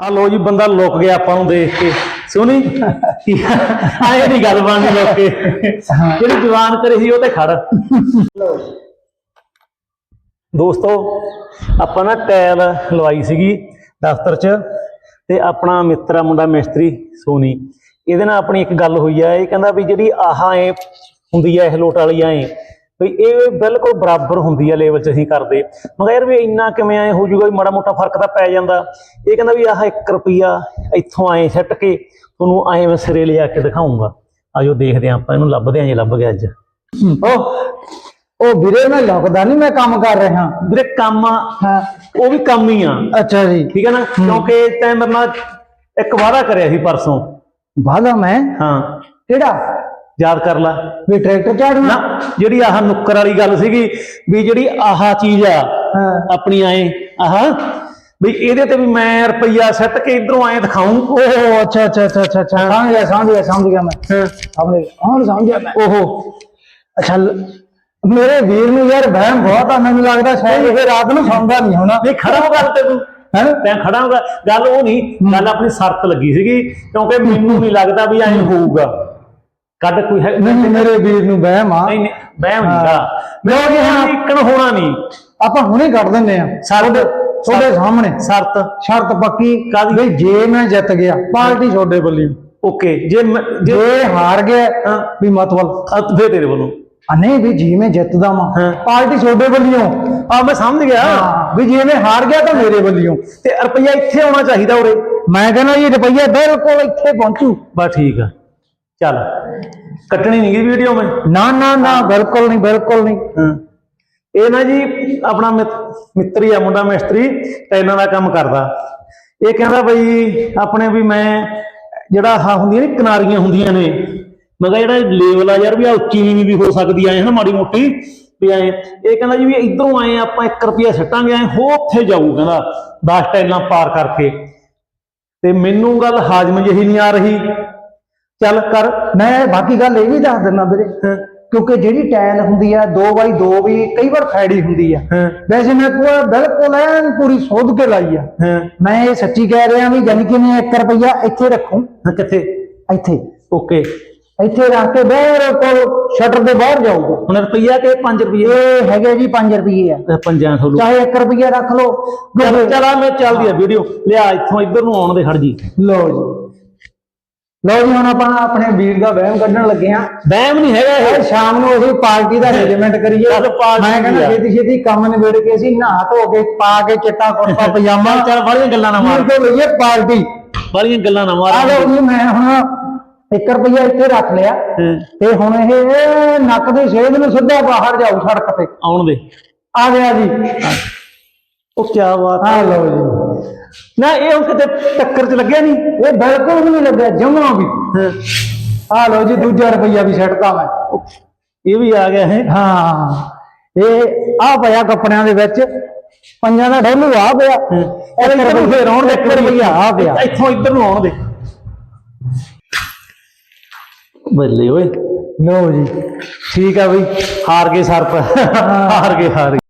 ਆ ਲੋ ਜੀ ਬੰਦਾ ਲੁਕ ਗਿਆ ਆਪਾਂ ਨੂੰ ਦੇਖ ਕੇ। ਸੁਣੀ ਆਏ ਨਹੀਂ ਗੱਲ ਬਣਨੀ ਲੁਕ। ਕੇ ਜਿਹੜੀ ਜਵਾਨ ਕਰੇ ਸੀ ਉਹ ਤੇ ਖੜ। ਦੋਸਤੋ ਆਪਾਂ ਨਾ ਟੈਲ ਲਵਾਈ ਸੀਗੀ ਦਫ਼ਤਰ 'ਚ ਤੇ ਆਪਣਾ ਮਿੱਤਰ ਆ ਮੁੰਡਾ ਮਿਸਤਰੀ ਸੋਨੀ। ਇਹਦੇ ਨਾਲ ਆਪਣੀ ਇੱਕ ਗੱਲ ਹੋਈ ਆ ਇਹ ਕਹਿੰਦਾ ਵੀ ਜਿਹੜੀ ਆਹ ਐ ਹੁੰਦੀ ਆ ਇਹ ਲੋਟ ਵਾਲੀ ਐ ਵੀ ਇਹ ਬਿਲਕੁਲ ਬਰਾਬਰ ਹੁੰਦੀ ਆ ਲੈਵਲ 'ਚ ਅਸੀਂ ਕਰਦੇ। ਮਗਰ ਯਾਰ ਵੀ ਇੰਨਾ ਕਿਵੇਂ ਐ ਹੋ ਜਾਊਗਾ ਵੀ ਮਾੜਾ ਮੋਟਾ ਫ਼ਰਕ ਤਾਂ ਪੈ ਜਾਂਦਾ। ਇਹ ਕਹਿੰਦਾ ਵੀ ਆਹ 1 ਰੁਪਿਆ ਇੱਥੋਂ ਐ ਸੱਟ ਕੇ ਤੁਹਾਨੂੰ ਐ ਮੈਂ ਸਿਰੇ ਲਿਆ ਕੇ ਦਿਖਾਉਂਗਾ। ਆਜੋ ਦੇਖਦੇ ਆਪਾਂ ਇਹਨੂੰ ਲੱਭਦੇ ਆਂ ਜੇ ਲੱਭ ਗਿਆ ਅੱਜ। ਉਹ ਉਹ ਵੀਰੇ ਮੈਂ ਲੱਗਦਾ ਨਹੀਂ ਮੈਂ ਕੰਮ ਕਰ ਰਿਹਾ। ਵੀਰੇ ਕੰਮ ਆ, ਹਾਂ ਉਹ ਵੀ ਕੰਮ ਹੀ ਆ। ਅੱਛਾ ਜੀ। ਠੀਕ ਹੈ ਨਾ? ਕਿਉਂਕਿ ਤੈਂ ਮੇਰੇ ਨਾਲ ਇੱਕ ਵਾਅਦਾ ਕਰਿਆ ਸੀ ਪਰਸੋਂ। ਬਾਲਾ ਮੈਂ? ਹਾਂ। ਕਿਹੜਾ? ਯਾਦ ਕਰ ਲੈ। ਵੀ ਟਰੈਕਟਰ ਚਾੜਨਾ? ਨਾ ਜਿਹੜੀ ਆਹ ਨੁੱਕਰ ਵਾਲੀ ਗੱਲ ਸੀਗੀ ਵੀ ਜਿਹੜੀ ਆਹ ਚੀਜ਼ ਆ ਹਾਂ। ਆਪਣੀ ਐ ਆਹ ਵੀ ਇਹਦੇ ਤੇ ਵੀ ਮੈਂ ਰੁਪਈਆ ਸੱਟ ਕੇ ਇਧਰੋਂ ਐ ਦਿਖਾਉਂ ਉਹ ਅੱਛਾ ਅੱਛਾ ਅੱਛਾ ਅੱਛਾ ਸਮਝ ਗਿਆ ਸਮਝ ਗਿਆ ਸਮਝ ਗਿਆ ਮੈਂ। ਸਮਝ ਗਿਆ ਹੁਣ ਸਮਝ ਗਿਆ ਮੈਂ। ਓਹੋ। ਅੱਛਾ ਮੇਰੇ ਵੀਰ ਨੂੰ ਯਾਰ ਵਹਿਮ ਬਹੁਤ ਆ ਮੈਨੂੰ ਲੱਗਦਾ ਸ਼ਾਇਦ ਇਹ ਰਾਤ ਨੂੰ ਸੌਂਦਾ ਨਹੀਂ ਹੋਣਾ। ਨਹੀਂ ਖੜਾ ਹੋ ਗੱਲ ਤੇ ਤੂੰ। ਹੈ? ਤੈਂ ਖੜਾ ਹੋਗਾ ਗੱਲ ਉਹ ਨਹੀਂ ਗੱਲ ਆਪਣੀ ਸ਼ਰਤ ਲੱਗੀ ਸੀਗੀ ਕਿਉਂਕਿ ਮੈਨੂੰ ਨਹੀਂ ਲੱਗਦਾ ਵੀ ਐਂ ਹੋਊਗਾ। ਕੱਢ ਕੋਈ ਹੈ ਨਹੀਂ ਮੇਰੇ ਵੀਰ ਨੂੰ ਵਹਿਮ ਆ। ਨਹੀਂ ਨਹੀਂ ਮੈਂ ਨਹੀਂਗਾ ਮੈਂ ਨਹੀਂ, ਹਾਂ। ਇੱਕਣ ਹੋਣਾ ਨਹੀਂ। ਆਪਾਂ ਹੁਣੇ ਕੱਢ ਦਿੰਦੇ ਆ ਸ਼ਰਤ ਤੁਹਾਡੇ ਸਾਹਮਣੇ। ਸ਼ਰਤ। ਸ਼ਰਤ ਪੱਕੀ। ਕਾਹਦੀ? ਵੀ ਜੇ ਮੈਂ ਜਿੱਤ ਗਿਆ ਪਾਰਟੀ ਤੁਹਾਡੇ ਵੱਲੋਂ। ਓਕੇ ਜੇ ਮੈਂ- ਜੇ ਹਾਰ ਗਿਆ। ਵੀ ਅ, ਫੇਰ ਤੇਰੇ ਵੱਲੋਂ। ਨਹੀਂ ਵੀ ਜੇ ਮੈਂ ਜਿੱਤਦਾ ਹਾਂ। ਪਾਰਟੀ ਤੁਹਾਡੇ ਵੱਲੋਂ। ਆ ਮੈਂ ਸਮਝ ਗਿਆ। ਵੀ ਜੇ ਮੈਂ ਹਾਰ ਗਿਆ ਤਾਂ ਮੇਰੇ ਵੱਲੋਂ। ਤੇ ਰੁਪਈਆ ਇੱਥੇ ਆਉਣਾ ਚਾਹੀਦਾ ਉਰੇ। ਮੈਂ ਕਹਿੰਦਾ ਜੀ ਰੁਪਈਆ ਬਿਲਕੁਲ ਇੱਥੇ ਪਹੁੰਚੂ। ਬਸ ਠੀਕ ਆ। ਚੱਲ। ਕੱਟਣੀ ਨਹੀਂ ਗਈ ਵੀਡੀਓ ਮੈਂ? ਨਾ ਨਾ ਨਾ ਬਿਲਕੁਲ ਨਹੀਂ ਬਿਲਕੁਲ ਨਹੀਂ। ਹਾਂ। ਇਹ ਨਾ ਜੀ ਆਪਣਾ ਮਿੱਤ- ਮਿੱਤਰੀ ਆ ਮੁੰਡਾ ਮਿਸਤਰੀ ਟੈਨਾਂ ਦਾ ਕੰਮ ਕਰਦਾ। ਇਹ ਕਹਿੰਦਾ ਬਈ ਆਪਣੇ ਵੀ ਮੈਂ ਜਿਹੜਾ ਆਹ ਹੁੰਦੀਆਂ ਨੇ ਕਿਨਾਰੀਆਂ ਹੁੰਦੀਆਂ ਨੇ। ਮੈਂ ਕਿਹਾ ਜਿਹੜਾ ਲੈਵਲ ਆ ਯਾਰ ਵੀ ਆ ਉੱਚੀ ਨੀਵੀਂ ਵੀ ਹੋ ਸਕਦੀ ਐ ਹਨਾ ਮਾੜੀ ਮੋਟੀ ਵੀ ਐ। ਇਹ ਕਹਿੰਦਾ ਜੀ ਵੀ ਇਧਰੋਂ ਆਏ ਆਪਾਂ 1 ਰੁਪਿਆ ਸੱਟਾਂਗੇ ਐ ਹੋ ਉੱਥੇ ਜਾਊ ਕਹਿੰਦਾ 10 ਟੈਲਾਂ ਪਾਰ ਕਰਕੇ। ਤੇ ਮੈਨੂੰ ਗੱਲ ਹਾਜ਼ਮ ਜਿਹੀ ਨਹੀਂ ਆ ਰਹੀ। ਚੱਲ ਕਰ। ਮੈਂ ਬਾਕੀ ਗੱਲ ਇਹ ਵੀ ਦੱਸ ਦਿੰਦਾ ਵੀਰੇ ਕਿਉਂਕਿ ਜਿਹੜੀ ਟਾਇਲ ਹੁੰਦੀ ਆ 2x2 ਵੀ ਕਈ ਵਾਰ ਫੈੜੀ ਹੁੰਦੀ ਆ। ਵੈਸੇ ਮੈਂ ਪੂਰਾ ਬਿਲਕੁਲ ਐਨ ਪੂਰੀ ਸੋਧ ਕੇ ਲਾਈ ਆ। ਮੈਂ ਇਹ ਸੱਚੀ ਕਹਿ ਰਿਹਾ ਵੀ ਜਾਨੀ ਕਿ ਮੈਂ 1 ਰੁਪਈਆ ਇੱਥੇ ਰੱਖੂ। ਕਿੱਥੇ? ਇੱਥੇ। ਓਕੇ। ਇੱਥੇ ਰੱਖ ਕੇ ਬਿਲਕੁਲ ਸ਼ਟਰ ਦੇ ਬਾਹਰ ਜਾਊਗਾ। ਹੁਣ ਰੁਪਈਆ ਕਿ 5 ਰੁਪਏ ਇਹ ਹੈਗੇ ਜੀ 5 ਰੁਪਏ ਆ। ਪੰਜਾਂ ਤੁਹਾਨੂੰ। ਚਾਹੇ 1 ਰੁਪਈਆ ਰੱਖ ਲਓ। ਚੱਲ ਚਲਾ ਮੈਂ ਚੱਲਦੀ ਆ ਵੀਡੀਓ। ਲਿਆ ਇੱਥੋਂ ਇੱਧਰ ਨੂੰ ਆਉਣ ਦੇ ਖੜ ਜੀ। ਲਓ ਜੀ। ਲਓ ਜੀ ਹੁਣ ਆਪਾਂ ਆਪਣੇ ਵੀਰ ਦਾ ਵਹਿਮ ਕੱਢਣ ਲੱਗੇ ਆ ਬੈਮ ਨਹੀਂ ਹੈਗਾ ਇਹ। ਸ਼ਾਮ ਨੂੰ ਅਸੀਂ ਪਾਰਟੀ ਦਾ ਅਰੇਂਜਮੈਂਟ ਕਰੀਏ। ਮੈਂ ਕਹਿੰਦਾ ਆ। ਛੇਤੀ ਛੇਤੀ ਕੰਮ ਨਿਬੇੜ ਕੇ ਅਸੀਂ ਨਹਾ ਧੋ ਕੇ ਪਾ ਕੇ ਚਿੱਟਾ ਕੁੜਤਾ ਪਜਾਮਾ ਚੱਲ ਬੜੀਆਂ ਗੱਲਾਂ ਨਾ ਮਾਰ। ਤੋਂ ਲਈਏ ਪਾਰਟੀ। ਬੜੀਆਂ ਗੱਲਾਂ ਨਾ ਆ ਮਾਰ ਲਓ ਜੀ ਮੈਂ ਹੁਣ 1 ਰੁਪਈਆ ਇੱਥੇ ਰੱਖ ਲਿਆ। ਤੇ ਹੁਣ ਇਹ ਨੱਕ ਦੀ ਸੇਧ ਨੂੰ ਸਿੱਧਾ ਬਾਹਰ ਜਾਊ ਸੜਕ ਤੇ। ਆਉਣ ਦੇ। ਆ ਗਿਆ ਜੀ। ਉਹ ਕੀ ਬਾਤ ਆ ਲਓ ਜੀ। ਨਾ ਇਹ ਹੁਣ ਕਿਤੇ ਟੱਕਰ 'ਚ ਲੱਗਿਆ ਨਹੀਂ? ਇਹ ਬਿਲਕੁਲ ਵੀ ਨਹੀਂ ਲੱਗਿਆ ਜਮਾ ਵੀ। ਆ ਲਓ ਜੀ ਦੂਜਾ ਰੁਪਈਆ ਵੀ ਛੱਡਤਾ ਮੈਂ ਇਹ ਵੀ ਆ ਗਿਆ ਹੈ। ਹਾਂ। ਇਹ ਆ ਪਿਆ ਕੱਪੜਿਆਂ ਦੇ ਵਿੱਚ ਪੰਜਾਂ ਦਾ ਡੋਲੂ ਆ ਪਿਆ। ਇਹ ਇੱਕ ਇੱਧਰ ਨੂੰ ਫੇਰ ਆਉਣ ਦੇ ਇੱਕ ਰੁਪਈਆ ਆ ਪਿਆ। ਇੱਥੋਂ ਇੱਧਰ ਨੂੰ ਆਉਣ ਦੇ। ਬੱਲੇ ਓਏ। ਲਓ ਜੀ ਠੀਕ ਆ ਬਈ। ਹਾਰ ਗਏ ਸਰਪ। ਹਾਰ ਗਏ ਹਾਰ ਗਏ।